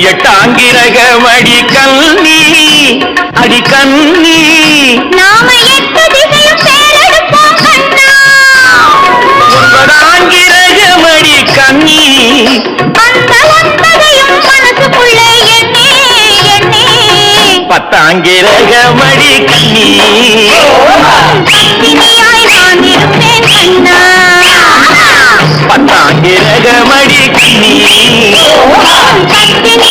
எட்டாங்கிரகமடி கல்வி அடி கண்ணி நாம எட்டு திசையும் செயலெடுப்போம் கண்ணா. ஒன்பதாங்கிரகமடி கண்ணி அந்த ஒன்பதையும் மனசுக்குள்ளே கண்ணி பத்தினியாய் நான் இருப்பேன் கண்ணா. கண்ணி